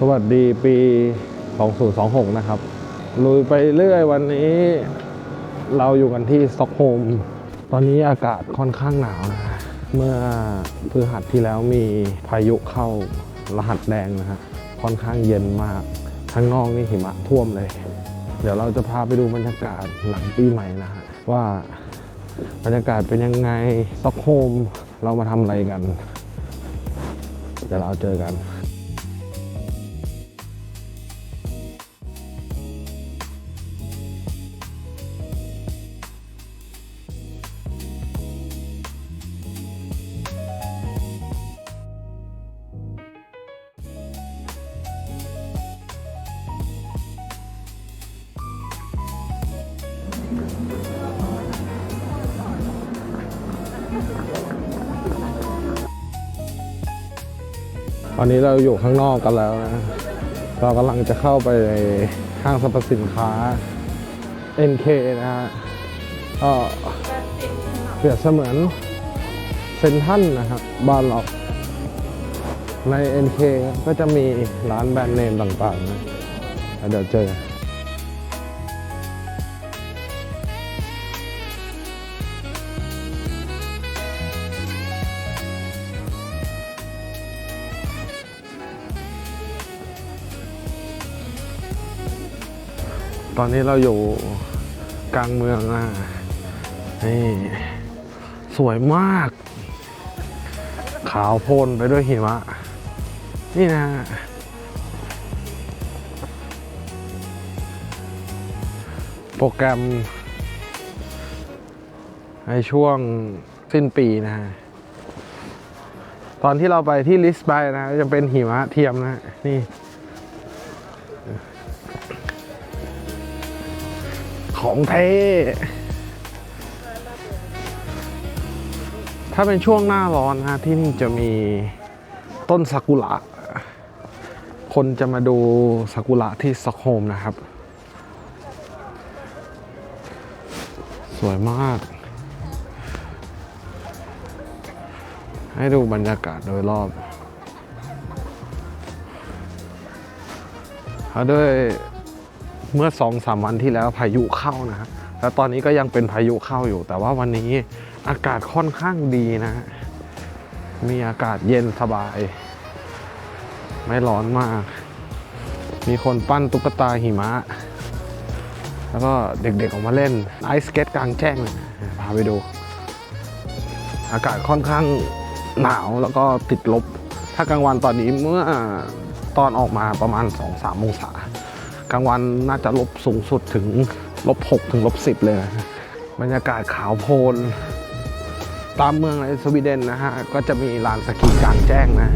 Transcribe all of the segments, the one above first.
สวัสดีปี 2026 นะครับ ลุยไปเรื่อยวันนี้ เราอยู่กันที่สต็อกโฮล์มตอนนี้อากาศค่อนข้างหนาวนะเมื่อพฤหัสที่แล้วมีพายุเข้ารหัสแดงนะฮะค่อนข้างเย็นมากข้างนอกนี่หิมะท่วมเลย เดี๋ยวเราจะพาไปดูบรรยากาศหลังปีใหม่นะฮะว่าบรรยากาศเป็นยังไงสต็อกโฮล์มเรามาทำอะไรกัน เดี๋ยวเราเจอกัน ตอนนี้เราอยู่ข้างนอกกันแล้วนะ เรากำลังจะเข้าไปในห้างสรรพสินค้า NK นะฮะก็เปรียบเสมือนเซนทรันนะครับบ้านเราใน NK ก็จะมีร้านแบรนด์เนมต่างๆนะเดี๋ยวเจอ ตอนนี้เราอยู่กลางเมืองอะนี่สวยมาก ขาวโพลนไปด้วยหิมะ นี่นะโปรแกรม ในช่วงสิ้นปีนะฮะ ตอนที่เราไปที่ลิสต์ไปนะจะเป็นหิมะเทียมนะ นี่ ของเทถ้าเป็นช่วงหน้าร้อนนะที่นี่จะมีต้นซากุระคนจะมาดูซากุระที่สกโฮมนะครับ สวยมาก ให้ดูบรรยากาศโดยรอบแล้วด้วย เมื่อสองสามวันที่แล้วพายุเข้านะฮะแล้วตอนนี้ก็ยังเป็นพายุเข้าอยู่ แต่ว่าวันนี้อากาศค่อนข้างดีนะฮะมีอากาศเย็นสบาย ไม่ร้อนมาก มีคนปั้นตุ๊กตาหิมะ แล้วก็เด็กๆออกมาเล่นไอสเก็ตกลางแจ้งเลยพาไปดู อากาศค่อนข้างหนาวแล้วก็ติดลบ ถ้ากลางวันตอนนี้เมื่อตอนออกมาประมาณ 2-3องศา กลางวันน่าจะลบสูงสุดถึงลบ6ถึงลบ10เลยนะบรรยากาศขาวโพลนตามเมืองในสวีเดนนะฮะ ก็จะมีลานสกีกลางแจ้งนะ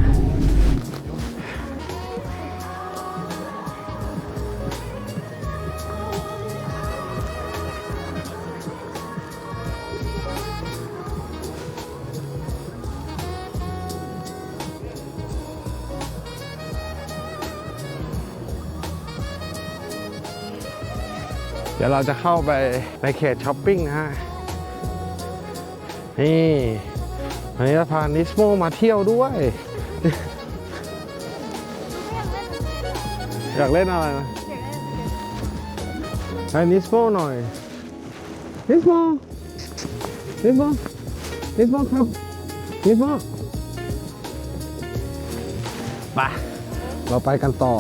ดี๋ยวเราจะเข้าไปในเขตช้อปปิ้งนะฮะ นี่วันนี้เราพานิสโมมาเที่ยวด้วย อยากเล่นอะไรนะให้นิสโมหน่อย นิสโมนิสโมนิสโมครับ นิสโมไปเราไปกันต่อ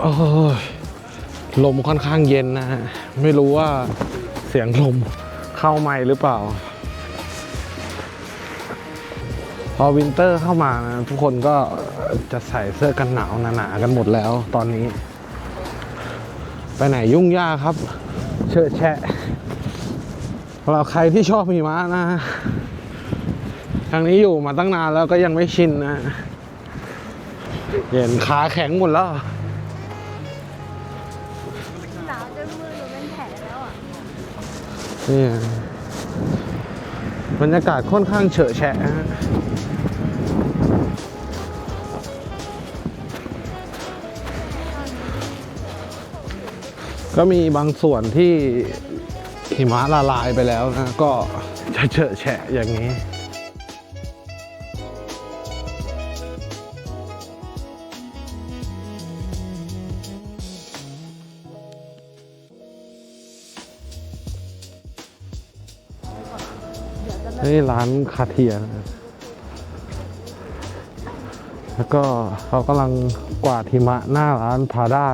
โอ้ยลมค่อนข้างเย็นนะฮะ ไม่รู้ว่าเสียงลมเข้าไม่หรือเปล่า พอวินเตอร์เข้ามานะทุกคนก็จะใส่เสื้อกันหนาวหนาๆกันหมดแล้วตอนนี้ ไปไหนยุ่งยากครับ เชอะแชะสำหรับใครที่ชอบหิมะนะ ทางนี้อยู่มาตั้งนานแล้วก็ยังไม่ชินนะเห็นขาแข็งหมดแล้ว นี่บรรยากาศค่อนข้างเฉอะแฉะก็มีบางส่วนที่หิมะละลายไปแล้วนะ ก็จะเฉอะแฉะอย่างนี้ นี่ร้านคาเทียนะแล้วก็เขากำลังกวาดหิมะหน้าร้านพาด้า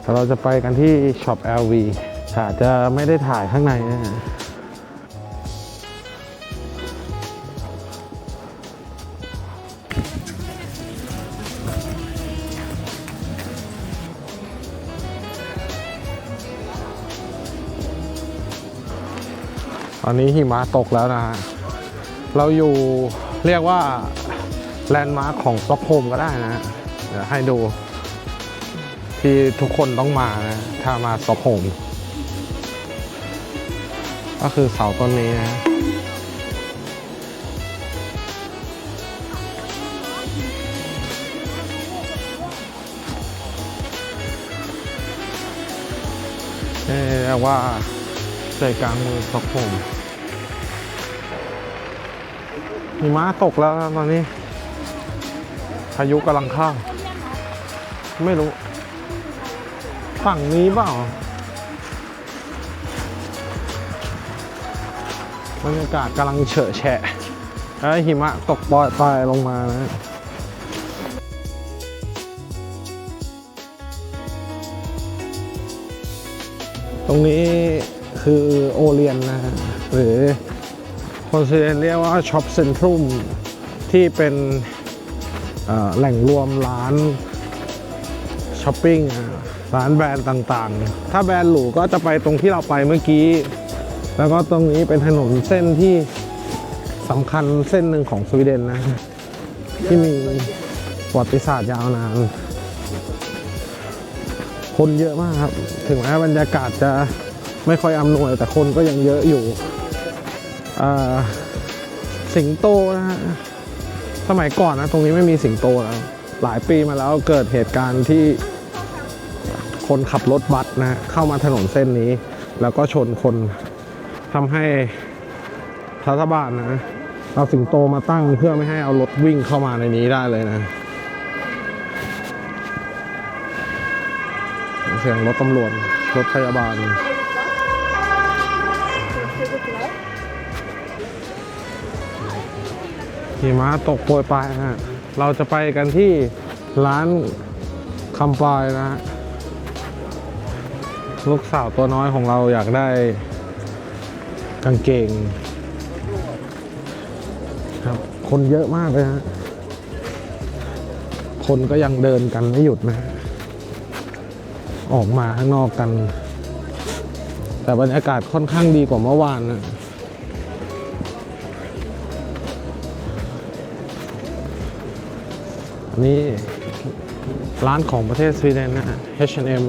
แต่เราจะไปกันที่ช็อป LV อาจจะไม่ได้ถ่ายข้างในนะ อนนี้หิมะตกแล้วนะฮะ เราอยู่เรียกว่าแลนด์มาร์คของสต็อกโฮมก็ได้นะ เดี๋ยวให้ดูที่ทุกคนต้องมานะ ถ้ามาสต็อกโฮมก็คือเสาต้นนี้นะเรียกว่าใจกลางเมืองสต็อกโฮล์ม หิมะตกแล้วตอนนี้ พายุกำลังเข้า ไม่รู้ ฝั่งนี้เปล่าบรรยากาศกำลังเฉอะแฉะแล้วหิมะตกปล่อยปลายลงมานะตรงนี้คือโอเลียนนะหรือ คนสวีเดนเรียกว่าช็อปเซ็นทรัลที่เป็นแหล่งรวมร้านช้อปปิ้งร้านแบรนด์ต่างๆ ถ้าแบรนด์หรูก็จะไปตรงที่เราไปเมื่อกี้ แล้วก็ตรงนี้เป็นถนนเส้นที่สำคัญเส้นหนึ่งของสวีเดนนะ ที่มีประวัติศาสตร์ยาวนาน คนเยอะมากครับ ถึงแม้บรรยากาศจะไม่ค่อยอำนวยแต่คนก็ยังเยอะอยู่ สิงโตนะฮะสมัยก่อนนะตรงนี้ไม่มีสิงโตแล้วหลายปีมาแล้วเกิดเหตุการณ์ที่คนขับรถบัสนะฮะเข้ามาถนนเส้นนี้ แล้วก็ชนคนทำให้รัฐบาลนะเอาสิงโตมาตั้งเพื่อไม่ให้เอารถวิ่งเข้ามาในนี้ได้เลยนะเสียงรถตำรวจรถพยาบาล หิมะตกโปรยปลายฮะ เราจะไปกันที่ร้านคำปลายนะฮะ ลูกสาวตัวน้อยของเราอยากได้กางเกง ครับ คนเยอะมากเลยฮะ คนก็ยังเดินกันไม่หยุดนะ ออกมาข้างนอกกัน แต่บรรยากาศค่อนข้างดีกว่าเมื่อวานนะ นี่ร้านของประเทศสวีเดนนะฮะ H&M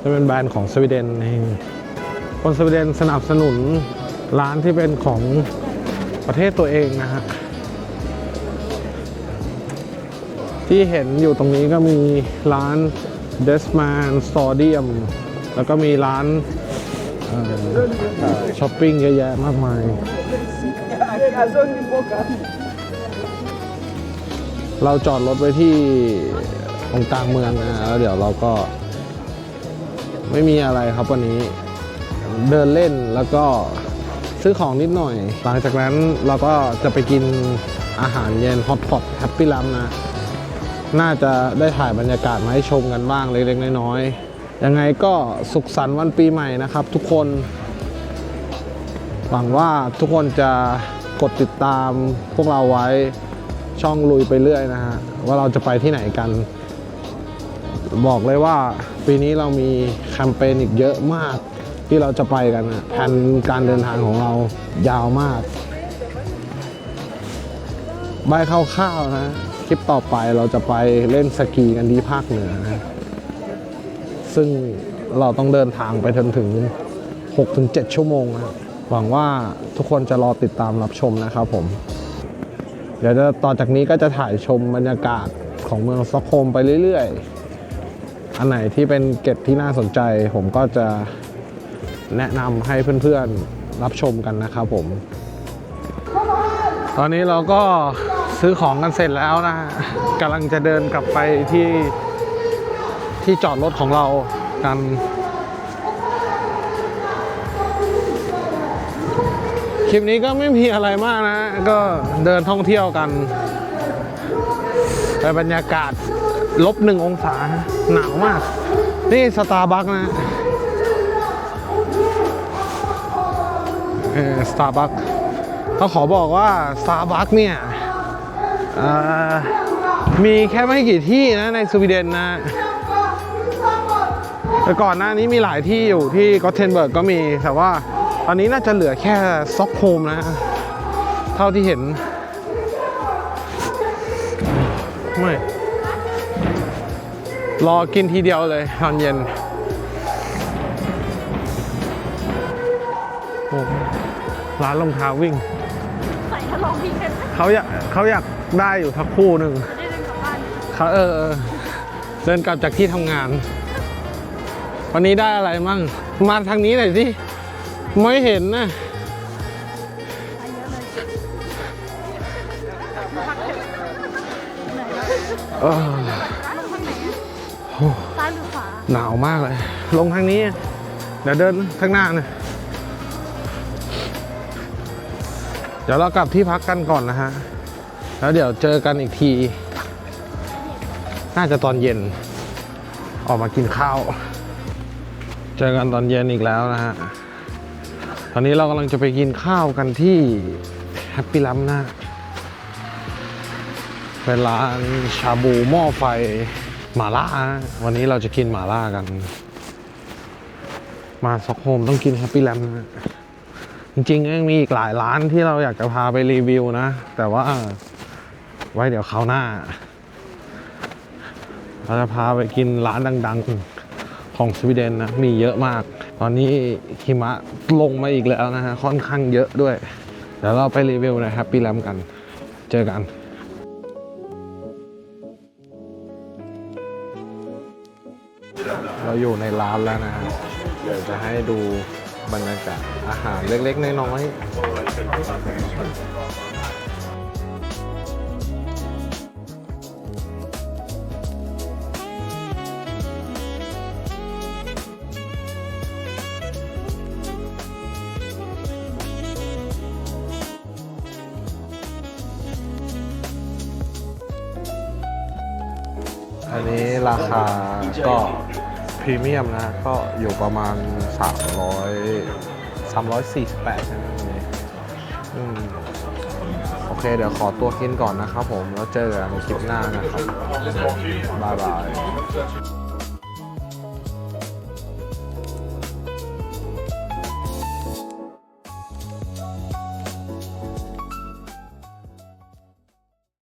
จะเป็นแบรนด์ของสวีเดนเองคนสวีเดนสนับสนุนร้านที่เป็นของประเทศตัวเองนะฮะ ที่เห็นอยู่ตรงนี้ก็มีร้าน d e s m a n s t o d i u m แล้วก็มีร้านช้อปปิ้งเยอะแยะมากมาย เราจอดรถไว้ที่ตรงกลางเมืองนะแล้วเดี๋ยวเราก็ ไม่มีอะไรครับวันนี้ เดินเล่นแล้วก็ซื้อของนิดหน่อย หลังจากนั้นเราก็จะไปกินอาหารเย็นฮอตพอตแฮปปี้ลัมนะ น่าจะได้ถ่ายบรรยากาศมาให้ชมกันบ้างเล็กๆน้อยๆยังไงก็สุขสันต์วันปีใหม่นะครับ ทุกคน หวังว่าทุกคนจะกดติดตามพวกเราไว้ ช่องลุยไปเรื่อยนะฮะว่าเราจะไปที่ไหนกัน บอกเลยว่าปีนี้เรามีแคมเปญอีกเยอะมากที่เราจะไปกันนะแผนการเดินทางของเรายาวมากใบคร่าวๆนะ คลิปต่อไปเราจะไปเล่นสกีกันที่ภาคเหนือนะซึ่งเราต้องเดินทางไปจนถึง 6-7 ชั่วโมงนะหวังว่าทุกคนจะรอติดตามรับชมนะครับผม เดี๋ยวจะต่อจากนี้ก็จะถ่ายชมบรรยากาศของเมืองสต็อกโฮมไปเรื่อยๆ อันไหนที่เป็นเก็ดที่น่าสนใจ ผมก็จะแนะนำให้เพื่อนๆรับชมกันนะครับผม ตอนนี้เราก็ซื้อของกันเสร็จแล้วนะฮะกำลังจะเดินกลับไปที่ที่จอดรถของเรากัน คลิปนี้ก็ไม่มีอะไรมากนะ ก็เดินท่องเที่ยวกันไปบรรยากาศลบหนึ่งองศาหนาวมาก นี่สตาร์บัคนะเออสตาร์บัคเขาขอบอกว่าสตาร์บัคเนี่ยมีแค่ไม่กี่ที่นะในสวีเดนนะแต่ก่อนหน้านี้มีหลายที่อยู่ที่กอตเทนเบิร์กก็มีแต่ว่า ตอนนี้น่าจะเหลือแค่ซ็อกโฮมนะ เท่าที่เห็น ไม่ รอกินทีเดียวเลยตอนเย็นโอ้ร้านรองเท้าวิ่ง ใส่ทะลองพี่กันไหมเขาอยากเขาอยากได้อยู่ทักคู่หนึ่งจะได้เดินกลับบ้านเขาเออเออเดินกลับจากที่ทำงาน วันนี้ได้อะไรมั่ง มาทางนี้หน่อยสิ ไม่เห็นนะไปเยอะเลยพักเถอะเหนื่อยแล้วเออร้านลงทางไหนอะซ้ายหรือขวาหนาวมากเลย ลงทางนี้ เดี๋ยวเดินข้างหน้านะเดี๋ยวเรากลับที่พักกันก่อนนะฮะ แล้วเดี๋ยวเจอกันอีกที น่าจะตอนเย็น ออกมากินข้าว เจอกันตอนเย็นอีกแล้วนะฮะต อนนี้เรากำลังจะไปกินข้าวกันที่แฮปปี้ลัมนะเป็นร้านชาบูหม้อไฟหมาล่า วันนี้เราจะกินหมาล่ากัน มาซ็อกโฮมต้องกินแฮปปี้แลมนะจริงๆยังมีอีกหลายร้านที่เราอยากจะพาไปรีวิวนะ แต่ว่าไว้เดี๋ยวคราวหน้า เราจะพาไปกินร้านดัง ๆ ของสวีเดนนะ มีเยอะมาก ตอนนี้หิมะลงมาอีกแล้วนะฮะค่อนข้างเยอะด้วยเดี๋ยวเราไปรีวิวในแฮปปี้แลมกันเจอกันเราอยู่ในร้านแล้วนะฮะเดี๋ยวจะให้ดูบรรยากาศอาหารเล็กๆน้อยๆ คาก็พรีเมียมนะ ก็อยู่ประมาณ 300 348ใช่ไหมวันนี้อืมโอเค เดี๋ยวขอตัวกินก่อนนะครับผม แล้วเจอกันคลิปหน้านะครับ บ๊ายบาย